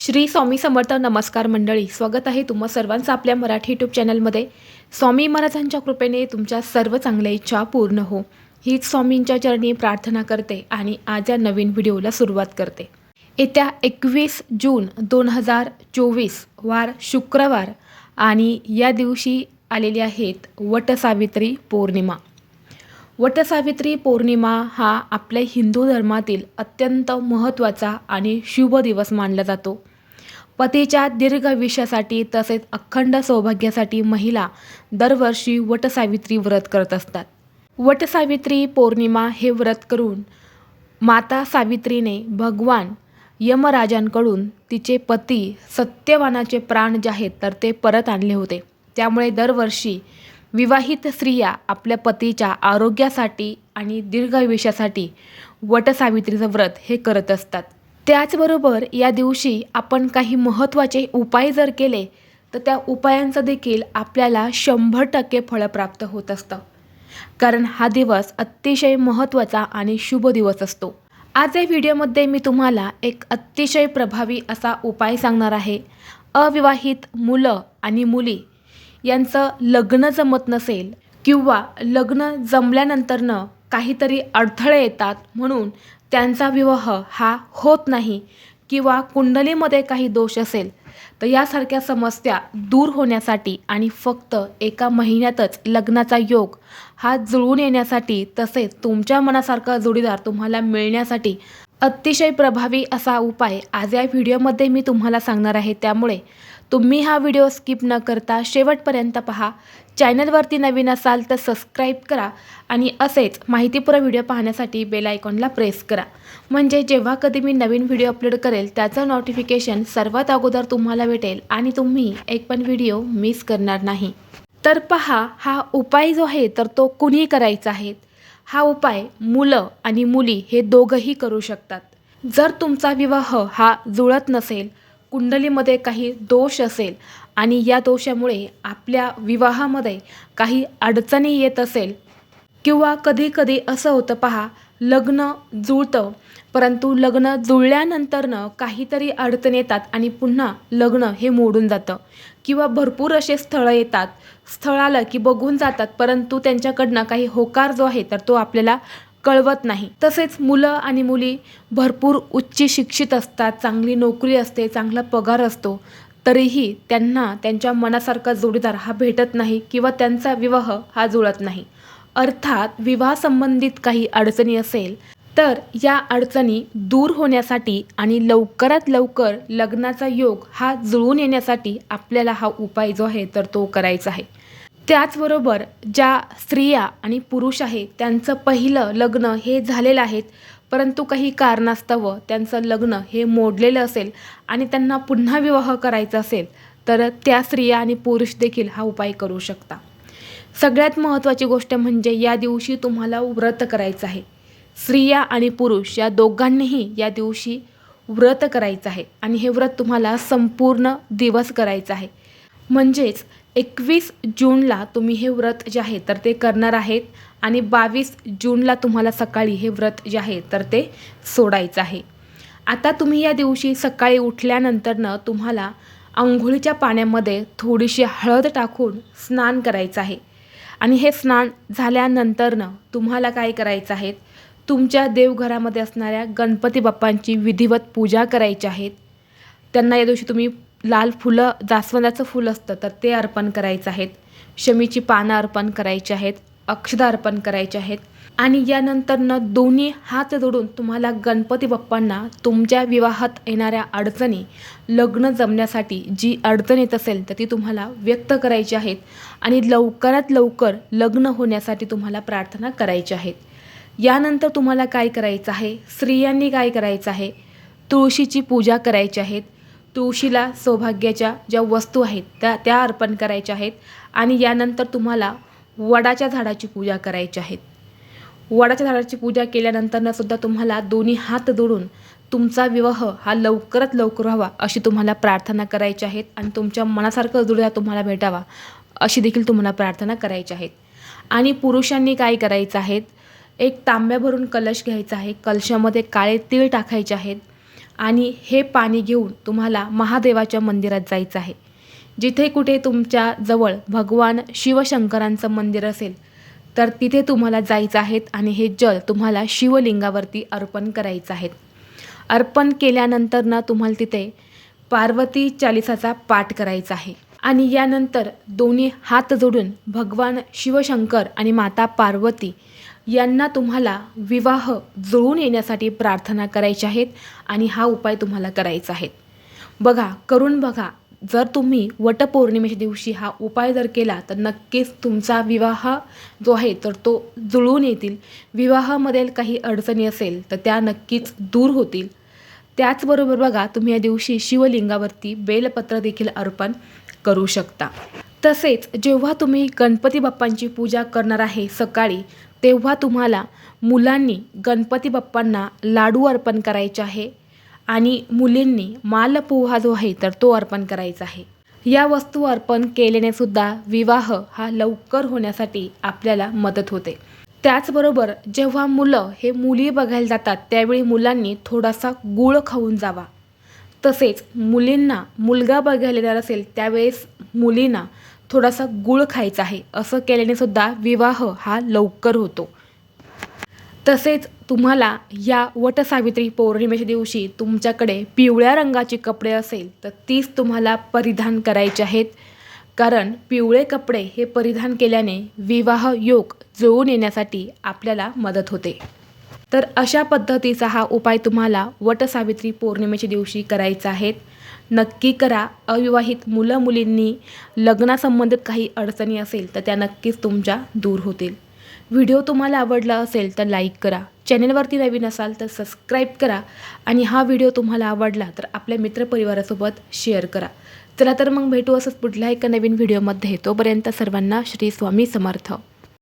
श्री स्वामी समर्थ नमस्कार मंडळी स्वागत आहे तुम्हा सर्वांचं आपल्या मराठी यूट्यूब चॅनलमध्ये स्वामी महाराजांच्या कृपेने तुमच्या सर्व चांगल्या इच्छा पूर्ण हो. हीच स्वामींच्या चरणी प्रार्थना करते आणि आज या नवीन व्हिडिओला सुरुवात करते. येत्या एकवीस जून दोन हजार चोवीस वार शुक्रवार आणि या दिवशी आलेले आहेत वटसावित्री पौर्णिमा. वटसावित्री पौर्णिमा हा आपल्या हिंदू धर्मातील अत्यंत महत्त्वाचा आणि शुभ दिवस मानला जातो. पतीच्या दीर्घ आयुष्यासाठी तसेच अखंड सौभाग्यासाठी महिला दरवर्षी वटसावित्री व्रत करत असतात. वटसावित्री पौर्णिमा हे व्रत करून माता सावित्रीने भगवान यमराजांकडून तिचे पती सत्यवानाचे प्राण जे आहेत तर ते परत आणले होते. त्यामुळे दरवर्षी विवाहित स्त्रिया आपल्या पतीच्या आरोग्यासाठी आणि दीर्घ वटसावित्रीचं व्रत हे करत असतात. त्याचबरोबर या दिवशी आपण काही महत्त्वाचे उपाय जर केले तर त्या उपायांचं देखील आपल्याला शंभर टक्के फळं प्राप्त होत असतं. कारण हा दिवस अतिशय महत्त्वाचा आणि शुभ दिवस असतो. आज या व्हिडिओमध्ये मी तुम्हाला एक अतिशय प्रभावी असा उपाय सांगणार आहे. अविवाहित मुलं आणि मुली यांचं लग्न जमत नसेल किंवा लग्न जमल्यानंतरनं काहीतरी अडथळे येतात म्हणून त्यांचा विवाह हा होत नाही किंवा कुंडलीमध्ये काही दोष असेल तर यासारख्या समस्या दूर होण्यासाठी आणि फक्त एका महिन्यातच लग्नाचा योग हा जुळून येण्यासाठी तसेच तुमच्या मनासारखा जोडीदार तुम्हाला मिळण्यासाठी अतिशय प्रभावी असा उपाय आज या व्हिडिओमध्ये मी तुम्हाला सांगणार आहे. त्यामुळे तुम्ही हा व्हिडिओ स्किप न करता शेवटपर्यंत पहा. चॅनलवरती नवीन असाल तर सबस्क्राईब करा आणि असेच माहितीपूर्ण व्हिडिओ पाहण्यासाठी बेल आयकॉनला प्रेस करा. म्हणजे जेव्हा कधी मी नवीन व्हिडिओ अपलोड करेल त्याचं नोटिफिकेशन सर्वात अगोदर तुम्हाला भेटेल आणि तुम्ही एक पण व्हिडिओ मिस करणार नाही. तर पहा हा उपाय जो आहे तर तो कुणी करायचा आहे? हा उपाय मुलं आणि मुली हे दोघंही करू शकतात. जर तुमचा विवाह हा जुळत नसेल कुंडलीमध्ये काही दोष असेल आणि या दोषामुळे आपल्या विवाहामध्ये काही अडचणी येत असेल किंवा कधीकधी असं होतं पहा लग्न जुळतं परंतु लग्न जुळल्यानंतरनं काहीतरी अडचण येतात आणि पुन्हा लग्न हे मोडून जातं. किंवा भरपूर असे स्थळं येतात स्थळ आलं की बघून जातात परंतु त्यांच्याकडनं काही होकार जो आहे तर तो आपल्याला कळवत नाही. तसेच मुलं आणि मुली भरपूर उच्च शिक्षित असतात चांगली नोकरी असते चांगला पगार असतो तरीही त्यांना त्यांच्या मनासारखा जोडीदार हा भेटत नाही किंवा त्यांचा विवाह हा जुळत नाही. अर्थात विवाहसंबंधित काही अडचणी असेल तर या अडचणी दूर होण्यासाठी आणि लवकरात लवकर लग्नाचा योग हा जुळून येण्यासाठी आपल्याला हा उपाय जो आहे तर तो करायचा आहे. त्याचबरोबर ज्या स्त्रिया आणि पुरुष आहेत त्यांचं पहिलं लग्न हे झालेलं आहेत परंतु काही कारणास्तव त्यांचं लग्न हे मोडलेलं असेल आणि त्यांना पुन्हा विवाह करायचा असेल तर त्या स्त्रिया आणि पुरुष देखील हा उपाय करू शकता. सगळ्यात महत्त्वाची गोष्ट म्हणजे या दिवशी तुम्हाला व्रत करायचं आहे. स्त्रिया आणि पुरुष या दोघांनीही या दिवशी व्रत करायचं आहे आणि हे व्रत तुम्हाला संपूर्ण दिवस करायचं आहे. म्हणजेच एकवीस जूनला तुम्ही हे व्रत जे आहे तर ते करणार आहेत. आणि बावीस जूनला तुम्हाला सकाळी हे व्रत जे आहे तर ते सोडायचं आहे. आता तुम्ही या दिवशी सकाळी उठल्यानंतरनं तुम्हाला आंघोळीच्या पाण्यामध्ये थोडीशी हळद टाकून स्नान करायचं आहे. आणि हे स्नान झाल्यानंतरनं तुम्हाला काय करायचं आहे? तुमच्या देवघरामध्ये असणाऱ्या गणपती बाप्पांची विधिवत पूजा करायची आहेत त्यांना या दिवशी तुम्ही लाल फुलं जास्वंदाचं फुल असतं तर ते अर्पण करायचं आहेत. शमीची पानं अर्पण करायची आहेत अक्षदा अर्पण करायचे आहेत. आणि यानंतरनं दोन्ही हात जोडून तुम्हाला गणपती बाप्पांना तुमच्या विवाहात येणाऱ्या अडचणी लग्न जमण्यासाठी जी अडचण येत असेल तर ती तुम्हाला व्यक्त करायची आहेत. आणि लवकरात लवकर लग्न होण्यासाठी तुम्हाला प्रार्थना करायची आहेत. यानंतर तुम्हाला काय करायचं आहे? स्त्रियांनी काय करायचं आहे? तुळशीची पूजा करायची आहेत. तुळशीला सौभाग्याच्या ज्या वस्तू आहेत त्या त्या अर्पण करायच्या आहेत आणि यानंतर तुम्हाला वडाच्या झाडाची पूजा करायची आहेत. वडाच्या झाडाची पूजा केल्यानंतरनं सुद्धा तुम्हाला दोन्ही हात जोडून तुमचा विवाह हा लवकरात लवकर व्हावा अशी तुम्हाला प्रार्थना करायची आहेत आणि तुमच्या मनासारखं जुळ्या तुम्हाला भेटावा अशी देखील तुम्हाला प्रार्थना करायची आहेत. आणि पुरुषांनी काय करायचं आहेत? एक तांब्या भरून कलश घ्यायचा आहे. कलशामध्ये काळे तीळ टाकायचे आहेत. आणि हे पाणी घेऊन तुम्हाला महादेवाच्या मंदिरात जायचं आहे. जिथे कुठे तुमच्या जवळ भगवान शिवशंकरांचं मंदिर असेल तर तिथे तुम्हाला जायचं आहेत आणि हे जल तुम्हाला शिवलिंगावरती अर्पण करायचं आहे अर्पण केल्यानंतर ना तुम्हाला तिथे पार्वती चालिसाचा पाठ करायचा आहे. आणि यानंतर दोन्ही हात जोडून भगवान शिवशंकर आणि माता पार्वती यांना तुम्हाला विवाह जुळून येण्यासाठी प्रार्थना करायच्या आहेत आणि हा उपाय तुम्हाला करायचा आहे. बघा करून बघा जर तुम्ही वटपौर्णिमेच्या दिवशी हा उपाय जर केला तर नक्कीच तुमचा विवाह जो आहे तर तो जुळून येतील. विवाहामध्ये काही अडचणी असेल तर त्या नक्कीच दूर होतील. त्याचबरोबर बघा तुम्ही या दिवशी शिवलिंगावरती बेलपत्र देखील अर्पण करू शकता. तसेच जेव्हा तुम्ही गणपती बाप्पांची पूजा करणार आहे सकाळी तेव्हा तुम्हाला मुलांनी गणपती बाप्पांना लाडू अर्पण करायचे आहे आणि मुलींनी मालपोहा जो आहे तर तो अर्पण करायचा आहे. या वस्तू अर्पण केल्याने सुद्धा विवाह हा लवकर होण्यासाठी आपल्याला मदत होते. त्याचबरोबर जेव्हा मुलं हे मुली बघायला जातात त्यावेळी मुलांनी थोडासा गूळ खाऊन जावा. तसेच मुलींना मुलगा बघायला येणार असेल त्यावेळेस मुलींना थोडासा गूळ खायचा आहे. असं केल्याने सुद्धा विवाह हा लवकर होतो. तसेच तुम्हाला या वटसावित्री पौर्णिमेच्या दिवशी तुमच्याकडे पिवळ्या रंगाचे कपडे असेल तर तीच तुम्हाला परिधान करायचे आहेत. कारण पिवळे कपडे हे परिधान केल्याने विवाह योग जुळून येण्यासाठी आपल्याला मदत होते. तर अशा पद्धतीचा हा उपाय तुम्हाला वटसावित्री पौर्णिमेच्या दिवशी करायचा आहे. नक्की करा. अविवाहित मुलं मुलींनी लग्नासंबंधित काही अडचणी असेल तर त्या नक्कीच तुमच्या दूर होतील. व्हिडिओ तुम्हाला आवडला असेल तर लाईक करा. चॅनलवरती नवीन असाल तर सबस्क्राईब करा आणि हा व्हिडिओ तुम्हाला आवडला तर आपल्या मित्रपरिवारासोबत शेअर करा. चला तर मग भेटू असंच पुढल्या एका नवीन व्हिडिओमध्ये. तोपर्यंत सर्वांना श्री स्वामी समर्थ.